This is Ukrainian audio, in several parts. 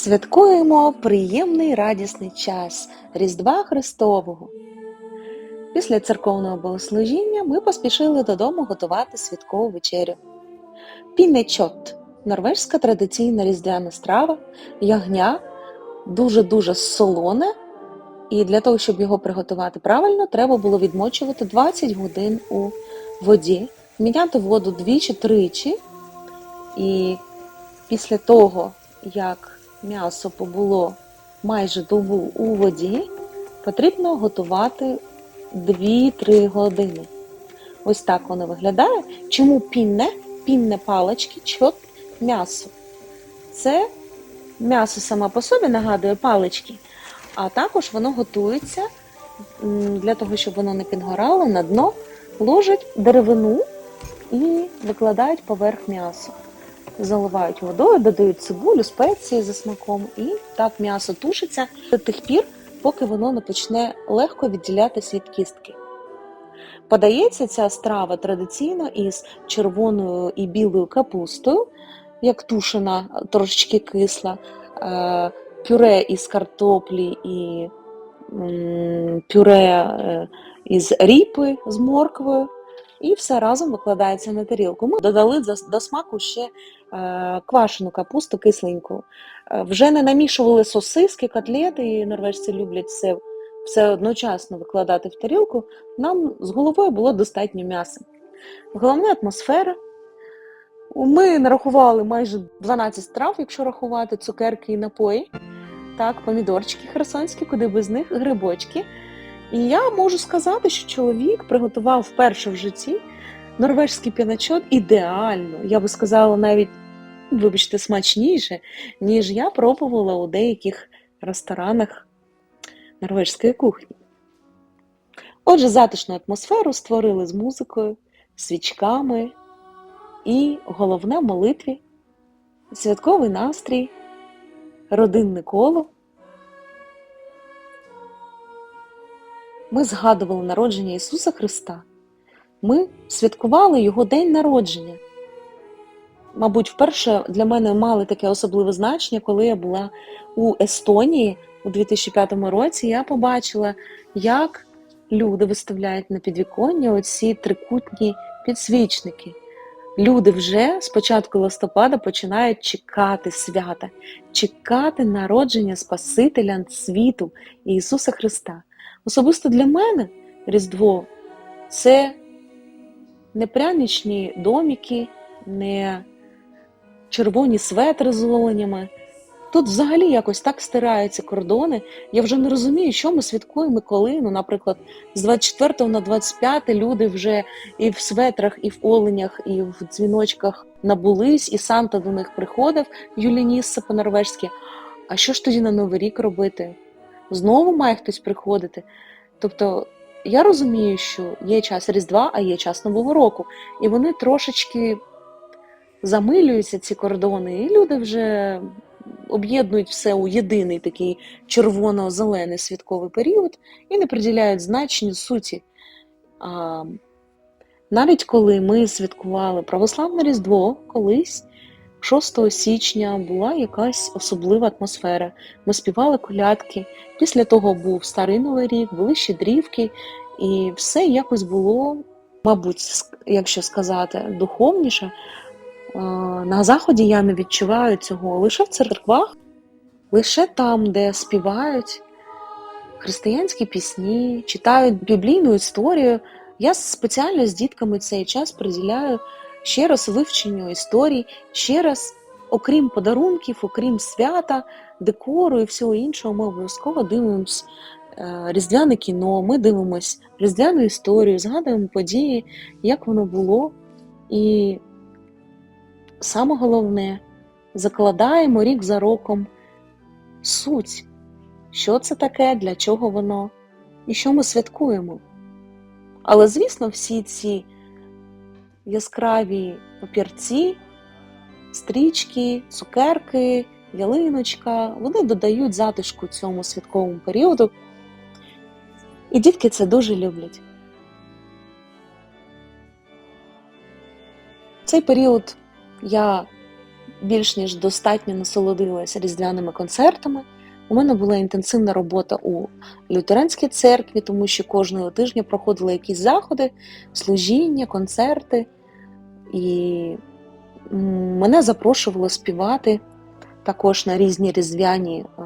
Святкуємо приємний радісний час Різдва Христового. Після церковного богослужіння ми поспішили додому готувати святкову вечерю. Пінечот норвежська традиційна різдвяна страва, ягня, дуже-дуже солоне, і для того, щоб його приготувати правильно, треба було відмочувати 20 годин у воді, міняти воду двічі-тричі, і після того, як м'ясо побуло майже добу у воді, потрібно готувати 2-3 години. Ось так воно виглядає. Чому пінне? Пінне палички, чот м'ясо. Це м'ясо саме по собі нагадує палички, а також воно готується для того, щоб воно не підгорало на дно, ложать деревину і викладають поверх м'яса заливають водою, додають цибулю, спеції за смаком, і так м'ясо тушиться до тих пір, поки воно не почне легко відділятися від кістки. Подається ця страва традиційно із червоною і білою капустою, як тушена, трошечки кисла, е, пюре із картоплі і пюре е, із ріпи з морквою. І все разом викладається на тарілку. Ми додали до смаку ще е, квашену капусту кисленьку. Е, Вже не намішували сосиски, котлети, і норвежці люблять все, все одночасно викладати в тарілку. Нам з головою було достатньо м'яса. Головна атмосфера. Ми нарахували майже 12 страв, якщо рахувати цукерки і напої. Так, помідорчики херсонські, куди без них, грибочки. І я можу сказати, що чоловік приготував вперше в житті норвежський піначот ідеально. Я би сказала, навіть, вибачте, смачніше, ніж я пробувала у деяких ресторанах норвежської кухні. Отже, затишну атмосферу створили з музикою, свічками і головне молитві, святковий настрій, родинне коло. Ми згадували народження Ісуса Христа. Ми святкували Його день народження. Мабуть, вперше для мене мали таке особливе значення, коли я була у Естонії у 2005 році. Я побачила, як люди виставляють на підвіконня оці трикутні підсвічники. Люди вже з початку листопада починають чекати свята, чекати народження Спасителя світу Ісуса Христа. Особисто для мене Різдво це не пряничні доміки, не червоні светри з оленями. Тут взагалі якось так стираються кордони. Я вже не розумію, що ми святкуємо коли. Ну, наприклад, з 24 на 25 люди вже і в светрах, і в оленях, і в дзвіночках набулись, і Санта до них приходив, Юлінісса по-норвежськи. А що ж тоді на Новий рік робити? Знову має хтось приходити. Тобто я розумію, що є час Різдва, а є час Нового року. І вони трошечки замилюються, ці кордони, і люди вже об'єднують все у єдиний такий червоно-зелений святковий період і не приділяють значення суті. А, навіть коли ми святкували православне Різдво колись. 6 січня була якась особлива атмосфера. Ми співали колядки. Після того був старий новий рік, були щедрівки, і все якось було, мабуть, якщо сказати, духовніше. На заході я не відчуваю цього лише в церквах, лише там, де співають християнські пісні, читають біблійну історію. Я спеціально з дітками цей час приділяю ще раз вивченню історій, ще раз, окрім подарунків, окрім свята, декору і всього іншого, ми обов'язково дивимось е, різдвяне кіно, ми дивимось різдвяну історію, згадуємо події, як воно було. І саме головне, закладаємо рік за роком суть, що це таке, для чого воно і що ми святкуємо. Але, звісно, всі ці яскраві папірці, стрічки, цукерки, ялиночка, вони додають затишку цьому святковому періоду. І дітки це дуже люблять. Цей період я більш ніж достатньо насолодилася різдвяними концертами. У мене була інтенсивна робота у лютеранській церкві, тому що кожного тижня проходили якісь заходи, служіння, концерти. І мене запрошувало співати також на різні різдвяні е,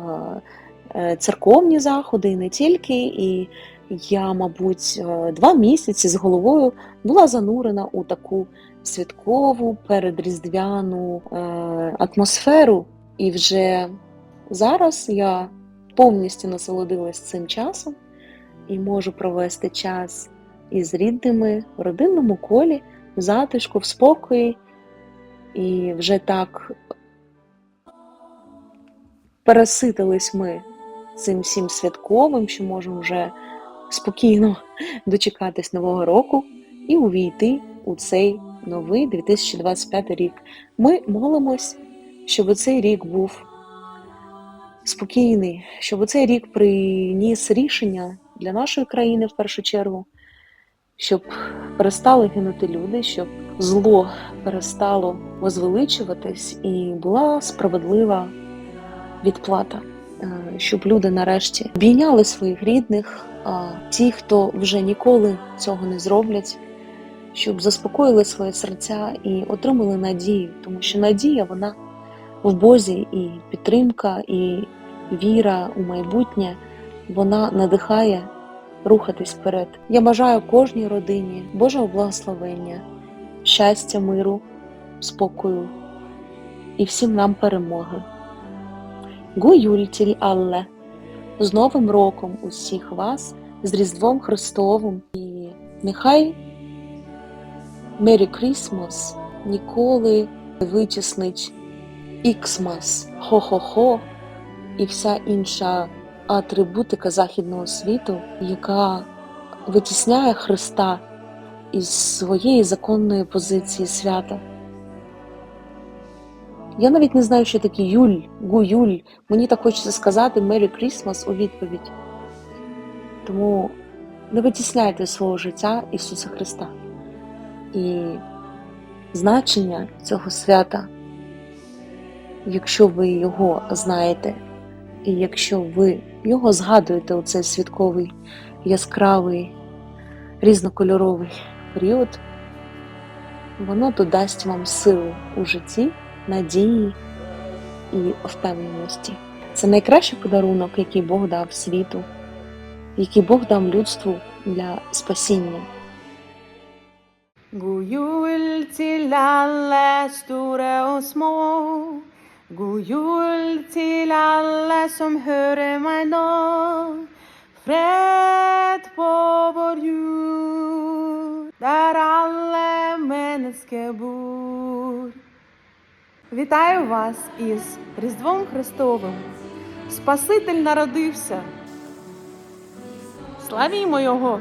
е, церковні заходи, і не тільки. І я, мабуть, е, два місяці з головою була занурена у таку святкову передріздвяну атмосферу. І вже зараз я повністю насолодилась цим часом і можу провести час із рідними в родинному колі, в затишку, в спокої. І вже так переситились ми цим всім святковим, що можемо вже спокійно дочекатись нового року і увійти у цей новий 2025 рік. Ми молимось, щоб цей рік був спокійний, щоб цей рік приніс рішення для нашої країни в першу чергу, щоб перестали гинути люди, щоб зло перестало возвеличуватись і була справедлива відплата, Е, щоб люди нарешті обійняли своїх рідних, а ті, хто вже ніколи цього не зроблять, щоб заспокоїли свої серця і отримали надію, тому що надія вона в Бозі і підтримка, і віра у майбутнє вона надихає рухатись вперед. Я бажаю кожній родині Божого благословення, щастя, миру, спокою і всім нам перемоги. Гуюль тіль Алле! З Новим роком усіх вас, з Різдвом Христовим і нехай Мері Крісмас ніколи не витіснить Іксмас, хо-хо-хо і вся інша атрибутика західного світу, яка витісняє Христа із своєї законної позиції свята. Я навіть не знаю, що таке Юль, Гуюль. Мені так хочеться сказати Мері Крісмас у відповідь. Тому не витісняйте свого життя Ісуса Христа. І значення цього свята, якщо ви його знаєте, і якщо ви його згадуєте у цей святковий, яскравий, різнокольоровий період, воно додасть вам силу у житті, надії і впевненості. Це найкращий подарунок, який Бог дав світу, який Бог дав людству для спасіння. Store og små. God jul til alle som hører meg nå. Fred på vår jord, der alle mennesker bor. Вітаю вас із Різдвом Христовим. Спаситель народився. Славімо Його!